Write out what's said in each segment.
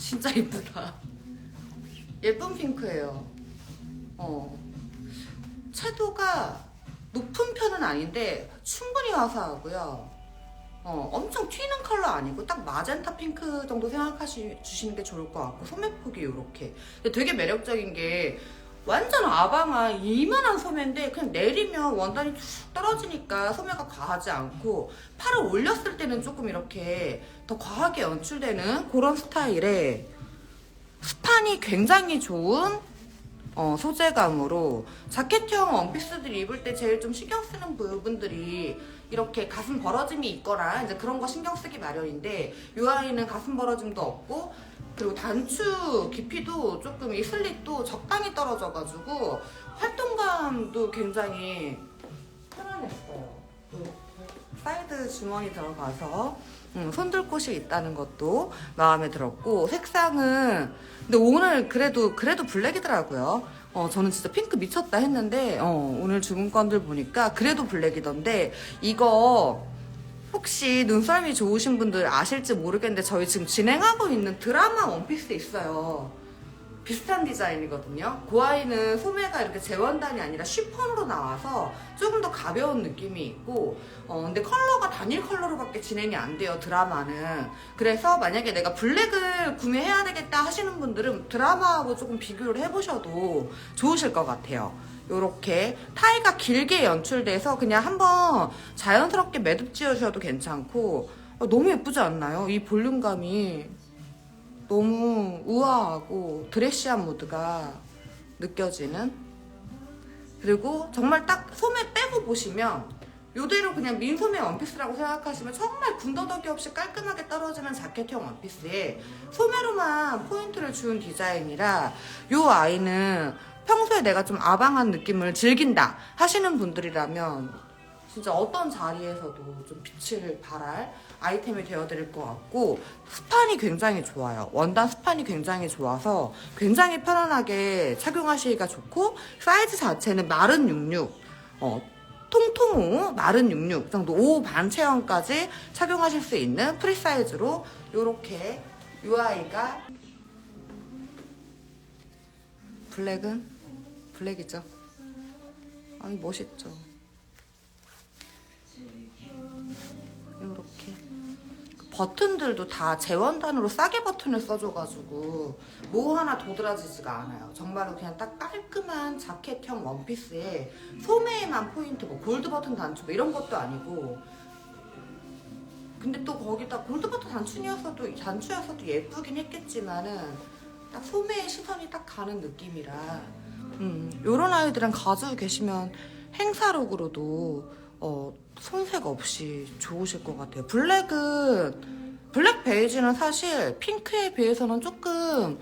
진짜 예쁘다. 예쁜 핑크예요. 어. 채도가 높은 편은 아닌데 충분히 화사하고요. 어, 엄청 튀는 컬러 아니고 딱 마젠타 핑크 정도 생각하시는 게 좋을 것 같고 소매폭이 이렇게. 되게 매력적인 게 완전 아방한 이만한 소매인데 그냥 내리면 원단이 툭 떨어지니까 소매가 과하지 않고 팔을 올렸을 때는 조금 이렇게 더 과하게 연출되는 그런 스타일의 스판이 굉장히 좋은 어, 소재감으로 자켓형 원피스들 입을 때 제일 좀 신경 쓰는 부분들이 이렇게 가슴 벌어짐이 있거나 이제 그런 거 신경 쓰기 마련인데 이 아이는 가슴 벌어짐도 없고 그리고 단추 깊이도 조금 이 슬릿도 적당히 떨어져가지고 활동감도 굉장히 편안했어요. 사이드 주머니 들어가서 음, 손들 곳이 있다는 것도 마음에 들었고 색상은 근데 오늘 그래도 그래도 블랙이더라고요. 어 저는 진짜 핑크 미쳤다 했는데 어 오늘 주문건들 보니까 그래도 블랙이던데 이거 혹시 눈썰미 좋으신 분들 아실지 모르겠는데 저희 지금 진행하고 있는 드라마 원피스 있어요. 비슷한 디자인이거든요. 그 아이는 소매가 이렇게 재원단이 아니라 쉬폰으로 나와서 조금 더 가벼운 느낌이 있고, 어, 근데 컬러가 단일 컬러로밖에 진행이 안 돼요, 드라마는. 그래서 만약에 내가 블랙을 구매해야 되겠다 하시는 분들은 드라마하고 조금 비교를 해보셔도 좋으실 것 같아요. 요렇게 타이가 길게 연출돼서 그냥 한번 자연스럽게 매듭 지어주셔도 괜찮고, 어, 너무 예쁘지 않나요? 이 볼륨감이. 너무 우아하고 드레시한 무드가 느껴지는? 그리고 정말 딱 소매 빼고 보시면 요대로 그냥 민소매 원피스라고 생각하시면 정말 군더더기 없이 깔끔하게 떨어지는 자켓형 원피스에 소매로만 포인트를 준 디자인이라 요 아이는 평소에 내가 좀 아방한 느낌을 즐긴다 하시는 분들이라면 진짜 어떤 자리에서도 좀 빛을 발할 아이템이 되어드릴 것 같고 스판이 굉장히 좋아요. 원단 스판이 굉장히 좋아서 굉장히 편안하게 착용하시기가 좋고 사이즈 자체는 마른 66, 어, 통통우 마른 66 정도 5반 체형까지 착용하실 수 있는 프리 사이즈로 이렇게 이 아이가 블랙은 블랙이죠. 아니 멋있죠. 이렇게. 버튼들도 다 재원단으로 싸게 버튼을 써줘가지고 뭐 하나 도드라지지가 않아요. 정말로 그냥 딱 깔끔한 자켓형 원피스에 소매에만 포인트, 뭐 골드 버튼 단추 뭐 이런 것도 아니고. 근데 또 거기다 골드 버튼 단추였어도 단추였어도 예쁘긴 했겠지만은 딱 소매에 시선이 딱 가는 느낌이라. 음 요런 아이들은 가지고 계시면 행사룩으로도 어 손색 없이 좋으실 것 같아요. 블랙은 블랙 베이지는 사실 핑크에 비해서는 조금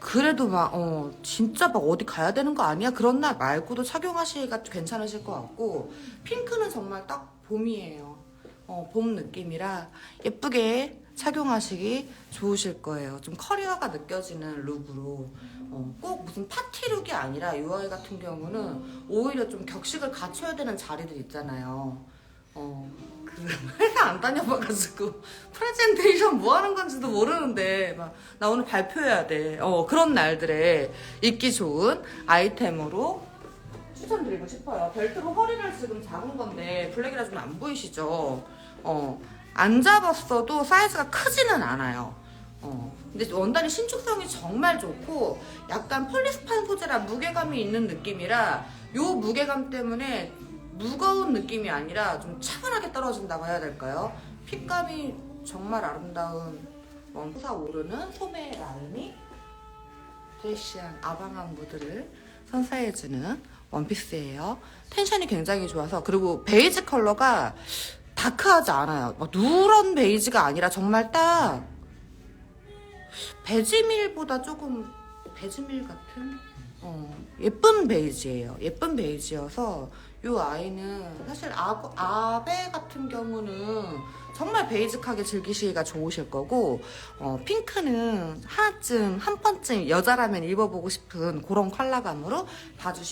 그래도 막 어 진짜 막 어디 가야 되는 거 아니야 그런 날 말고도 착용하시기가 괜찮으실 것 같고 핑크는 정말 딱 봄이에요. 어, 봄 느낌이라 예쁘게 착용하시기 좋으실 거예요. 좀 커리어가 느껴지는 룩으로 어, 꼭 무슨 파티 룩이 아니라 이 아이 같은 경우는 오히려 좀 격식을 갖춰야 되는 자리들 있잖아요. 어, 그 회사 안 다녀봐가지고 프레젠테이션 뭐 하는 건지도 모르는데 막 나 오늘 발표해야 돼. 어, 그런 날들에 입기 좋은 아이템으로 추천드리고 싶어요. 벨트로 허리를 지금 잡은 건데 블랙이라 좀 안 보이시죠? 어, 안 잡았어도 사이즈가 크지는 않아요. 어, 근데 원단이 신축성이 정말 좋고 약간 폴리스판 소재라 무게감이 있는 느낌이라 요 무게감 때문에 무거운 느낌이 아니라 좀 차분하게 떨어진다고 해야 될까요? 핏감이 정말 아름다운 원사 오르는 소매 라인이 드레시한 아방한 무드를 선사해주는 원피스예요. 텐션이 굉장히 좋아서 그리고 베이지 컬러가 다크하지 않아요. 막 누런 베이지가 아니라 정말 딱 베지밀보다 조금 베지밀 같은 어, 예쁜 베이지예요. 예쁜 베이지여서 이 아이는 사실 아, 아베 같은 경우는 정말 베이직하게 즐기시기가 좋으실 거고 어, 핑크는 하나쯤 한 번쯤 여자라면 입어보고 싶은 그런 컬러감으로 봐주시면